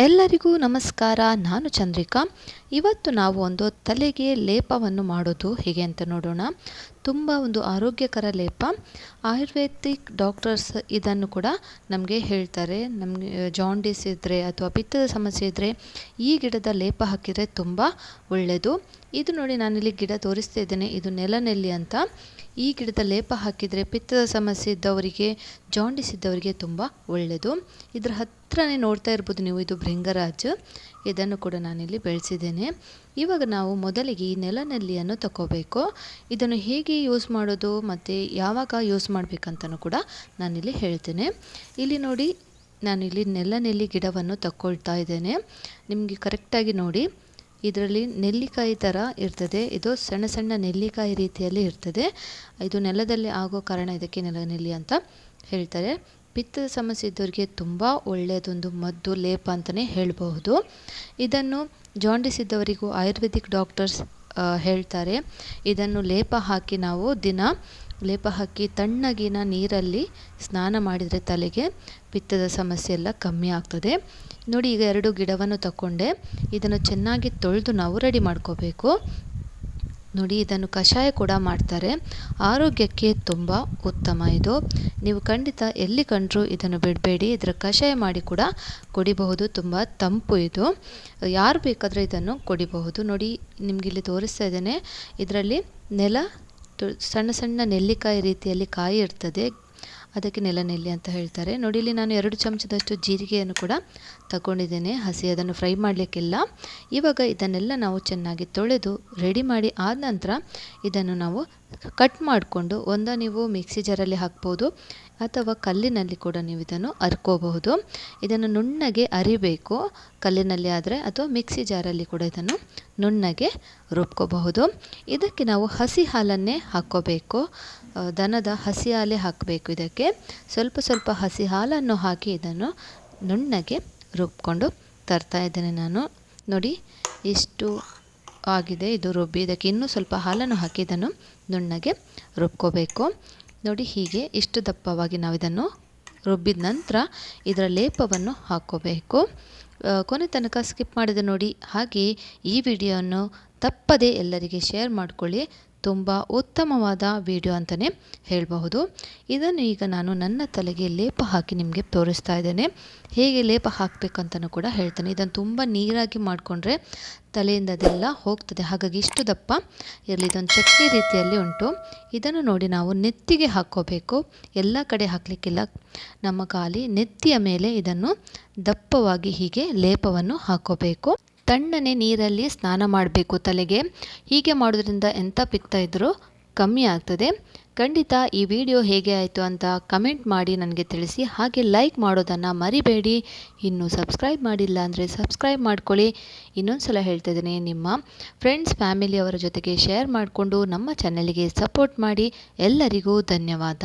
ಎಲ್ಲರಿಗೂ ನಮಸ್ಕಾರ. ನಾನು ಚಂದ್ರಿಕಾ. ಇವತ್ತು ನಾವು ಒಂದು ತಲೆಗೆ ಲೇಪವನ್ನು ಮಾಡೋದು ಹೇಗೆ ಅಂತ ನೋಡೋಣ. ತುಂಬ ಒಂದು ಆರೋಗ್ಯಕರ ಲೇಪ. ಆಯುರ್ವೇದಿಕ್ ಡಾಕ್ಟರ್ಸ್ ಇದನ್ನು ಕೂಡ ನಮಗೆ ಹೇಳ್ತಾರೆ. ನಮಗೆ ಜಾಂಡೀಸ್ ಇದ್ದರೆ ಅಥವಾ ಪಿತ್ತದ ಸಮಸ್ಯೆ ಇದ್ದರೆ ಈ ಗಿಡದ ಲೇಪ ಹಾಕಿದರೆ ತುಂಬ ಒಳ್ಳೆಯದು ಇದು ನೋಡಿ ನಾನಿಲ್ಲಿ ಗಿಡ ತೋರಿಸ್ತಾ ಇದ್ದೇನೆ. ಇದು ನೆಲನೆಲ್ಲಿ ಅಂತ. ಈ ಗಿಡದ ಲೇಪ ಹಾಕಿದರೆ ಪಿತ್ತದ ಸಮಸ್ಯೆ ಇದ್ದವರಿಗೆ ಜಾಂಡಿಸ್ ಇದ್ದವರಿಗೆ ತುಂಬ ಒಳ್ಳೆಯದು ಇದರ ಹತ್ತಿರನೇ ನೋಡ್ತಾ ಇರ್ಬೋದು ನೀವು ಇದು ಭೃಂಗರಾಜ್. ಇದನ್ನು ಕೂಡ ನಾನಿಲ್ಲಿ ಬೆಳೆಸಿದ್ದೇನೆ. ಇವಾಗ ನಾವು ಮೊದಲಿಗೆ ಈ ನೆಲನೆಲ್ಲಿಯನ್ನು ತಗೋಬೇಕು ಇದನ್ನು ಹೇಗೆ ಯೂಸ್ ಮಾಡೋದು ಮತ್ತು ಯಾವಾಗ ಯೂಸ್ ಮಾಡಬೇಕಂತನೂ ಕೂಡ ನಾನಿಲ್ಲಿ ಹೇಳ್ತೇನೆ. ಇಲ್ಲಿ ನೋಡಿ, ನಾನಿಲ್ಲಿ ನೆಲನೆಲ್ಲಿ ಗಿಡವನ್ನು ತಕ್ಕೊಳ್ತಾ ಇದ್ದೇನೆ. ನಿಮಗೆ ಕರೆಕ್ಟಾಗಿ ನೋಡಿ, ಇದರಲ್ಲಿ ನೆಲ್ಲಿಕಾಯಿ ಥರ ಇರ್ತದೆ. ಇದು ಸಣ್ಣ ಸಣ್ಣ ನೆಲ್ಲಿಕಾಯಿ ರೀತಿಯಲ್ಲಿ ಇರ್ತದೆ. ಇದು ನೆಲದಲ್ಲಿ ಆಗೋ ಕಾರಣ ಇದಕ್ಕೆ ನೆಲನೆಲ್ಲಿ ಅಂತ ಹೇಳ್ತಾರೆ. ಪಿತ್ತದ ಸಮಸ್ಯೆ ಇದ್ದವರಿಗೆ ತುಂಬ ಒಳ್ಳೆಯದೊಂದು ಮದ್ದು, ಲೇಪ ಅಂತಲೇ ಹೇಳಬಹುದು. ಇದನ್ನು ಜಾಂಡಿಸ್ ಇದ್ದವರಿಗೂ ಆಯುರ್ವೇದಿಕ್ ಡಾಕ್ಟರ್ಸ್ ಹೇಳ್ತಾರೆ. ಇದನ್ನು ಲೇಪ ಹಾಕಿ ನಾವು ದಿನ, ಲೇಪ ಹಾಕಿ ತಣ್ಣಗಿನ ನೀರಲ್ಲಿ ಸ್ನಾನ ಮಾಡಿದರೆ ತಲೆಗೆ ಪಿತ್ತದ ಸಮಸ್ಯೆ ಎಲ್ಲ ಕಮ್ಮಿ ಆಗ್ತದೆ. ನೋಡಿ, ಈಗ ಎರಡು ಗಿಡವನ್ನು ತಗೊಂಡೆ ಇದನ್ನು ಚೆನ್ನಾಗಿ ತೊಳೆದು ನಾವು ರೆಡಿ ಮಾಡ್ಕೋಬೇಕು. ನೋಡಿ, ಇದನ್ನು ಕಷಾಯ ಕೂಡ ಮಾಡ್ತಾರೆ. ಆರೋಗ್ಯಕ್ಕೆ ತುಂಬ ಉತ್ತಮ ಇದು. ನೀವು ಖಂಡಿತ ಎಲ್ಲಿ ಕಂಡರೂ ಇದನ್ನು ಬಿಡಬೇಡಿ. ಇದರ ಕಷಾಯ ಮಾಡಿ ಕೂಡ ಕುಡಿಬಹುದು. ತುಂಬ ತಂಪು ಇದು. ಯಾರು ಬೇಕಾದರೆ ಇದನ್ನು ಕುಡಿಬಹುದು. ನೋಡಿ ನಿಮಗಿಲ್ಲಿ ತೋರಿಸ್ತಾ ಇದ್ದೇನೆ. ಇದರಲ್ಲಿ ನೆಲ ಸಣ್ಣ ಸಣ್ಣ ನೆಲ್ಲಿಕಾಯಿ ರೀತಿಯಲ್ಲಿ ಕಾಯಿ ಇರ್ತದೆ. ಅದಕ್ಕೆ ನೆಲನೆಲ್ಲಿ ಅಂತ ಹೇಳ್ತಾರೆ. ನೋಡಿ, ಇಲ್ಲಿ ನಾನು ಎರಡು ಚಮಚದಷ್ಟು ಜೀರಿಗೆಯನ್ನು ಕೂಡ ತಗೊಂಡಿದ್ದೇನೆ. ಹಸಿ ಅದನ್ನು ಫ್ರೈ ಮಾಡಲಿಕ್ಕಿಲ್ಲ. ಇವಾಗ ಇದನ್ನೆಲ್ಲ ನಾವು ಚೆನ್ನಾಗಿ ತೊಳೆದು ರೆಡಿ ಮಾಡಿ ಆದ ನಂತರ ಇದನ್ನು ನಾವು ಕಟ್ ಮಾಡಿಕೊಂಡು ಒಂದು ನೀವು ಮಿಕ್ಸಿ ಜಾರಲ್ಲಿ ಹಾಕ್ಬೋದು, ಅಥವಾ ಕಲ್ಲಿನಲ್ಲಿ ಕೂಡ ನೀವು ಇದನ್ನು ಅರ್ಕೋಬಹುದು. ಇದನ್ನು ನುಣ್ಣಗೆ ಅರಿಬೇಕು. ಕಲ್ಲಿನಲ್ಲಿ ಆದರೆ ಅಥವಾ ಮಿಕ್ಸಿ ಜಾರಲ್ಲಿ ಕೂಡ ಇದನ್ನು ನುಣ್ಣಗೆ ರುಬ್ಕೋಬಹುದು. ಇದಕ್ಕೆ ನಾವು ಹಸಿ ಹಾಲನ್ನೇ ಹಾಕ್ಕೋಬೇಕು ದನದ ಹಸಿ ಹಾಲೆ ಹಾಕಬೇಕು ಇದಕ್ಕೆ. ಸ್ವಲ್ಪ ಸ್ವಲ್ಪ ಹಸಿ ಹಾಲನ್ನು ಹಾಕಿ ಇದನ್ನು ನುಣ್ಣಗೆ ರುಬ್ಕೊಂಡು ತರ್ತಾ ಇದ್ದೇನೆ ನಾನು. ನೋಡಿ ಇಷ್ಟು ಆಗಿದೆ ಇದು ರುಬ್ಬಿ. ಇದಕ್ಕೆ ಇನ್ನೂ ಸ್ವಲ್ಪ ಹಾಲನ್ನು ಹಾಕಿ ಇದನ್ನು ನುಣ್ಣಗೆ ರುಬ್ಕೋಬೇಕು. ನೋಡಿ, ಹೀಗೆ ಇಷ್ಟು ದಪ್ಪವಾಗಿ ನಾವು ಇದನ್ನು ರುಬ್ಬಿದ ನಂತರ ಇದರ ಲೇಪವನ್ನು ಹಾಕ್ಕೋಬೇಕು ಕೊನೆ ತನಕ ಸ್ಕಿಪ್ ಮಾಡಿದೆ ನೋಡಿ. ಹಾಗೆ ಈ ವಿಡಿಯೋವನ್ನು ತಪ್ಪದೇ ಎಲ್ಲರಿಗೆ ಶೇರ್ ಮಾಡಿಕೊಳ್ಳಿ. ತುಂಬ ಉತ್ತಮವಾದ ವಿಡಿಯೋ ಅಂತಲೇ ಹೇಳಬಹುದು. ಇದನ್ನು ಈಗ ನಾನು ನನ್ನ ತಲೆಗೆ ಲೇಪ ಹಾಕಿ ನಿಮಗೆ ತೋರಿಸ್ತಾ ಇದ್ದೇನೆ. ಹೇಗೆ ಲೇಪ ಹಾಕಬೇಕಂತಲೂ ಕೂಡ ಹೇಳ್ತೇನೆ. ಇದನ್ನು ತುಂಬ ನೀರಾಗಿ ಮಾಡಿಕೊಂಡ್ರೆ ತಲೆಯಿಂದ ಅದೆಲ್ಲ ಹೋಗ್ತದೆ. ಹಾಗಾಗಿ ಇಷ್ಟು ದಪ್ಪ ಇರಲಿ, ಇದೊಂದು ಚಟ್ನಿ ರೀತಿಯಲ್ಲಿ ಉಂಟು. ಇದನ್ನು ನೋಡಿ ನಾವು ನೆತ್ತಿಗೆ ಹಾಕ್ಕೋಬೇಕು. ಎಲ್ಲ ಕಡೆ ಹಾಕಲಿಕ್ಕಿಲ್ಲ. ನಮ್ಮ ಖಾಲಿ ನೆತ್ತಿಯ ಮೇಲೆ ಇದನ್ನು ದಪ್ಪವಾಗಿ ಹೀಗೆ ಲೇಪವನ್ನು ಹಾಕ್ಕೋಬೇಕು. ತಣ್ಣನೆ ನೀರಲ್ಲಿ ಸ್ನಾನ ಮಾಡಬೇಕು ತಲೆಗೆ. ಹೀಗೆ ಮಾಡೋದ್ರಿಂದ ಎಂಥ ಪಿತ್ತ ಇದ್ದರೂ ಕಮ್ಮಿ ಆಗ್ತದೆ. ಖಂಡಿತ ಈ ವಿಡಿಯೋ ಹೇಗೆ ಆಯಿತು ಅಂತ ಕಮೆಂಟ್ ಮಾಡಿ ನನಗೆ ತಿಳಿಸಿ. ಹಾಗೆ ಲೈಕ್ ಮಾಡೋದನ್ನು ಮರಿಬೇಡಿ. ಇನ್ನು ಸಬ್ಸ್ಕ್ರೈಬ್ ಮಾಡಿಲ್ಲ ಅಂದರೆ ಸಬ್ಸ್ಕ್ರೈಬ್ ಮಾಡ್ಕೊಳ್ಳಿ. ಇನ್ನೊಂದು ಸಲ ಹೇಳ್ತಿದ್ದೀನಿ ನಿಮ್ಮ ಫ್ರೆಂಡ್ಸ್, ಫ್ಯಾಮಿಲಿಯವರ ಜೊತೆಗೆ ಶೇರ್ ಮಾಡಿಕೊಂಡು ನಮ್ಮ ಚಾನಲಿಗೆ ಸಪೋರ್ಟ್ ಮಾಡಿ. ಎಲ್ಲರಿಗೂ ಧನ್ಯವಾದ.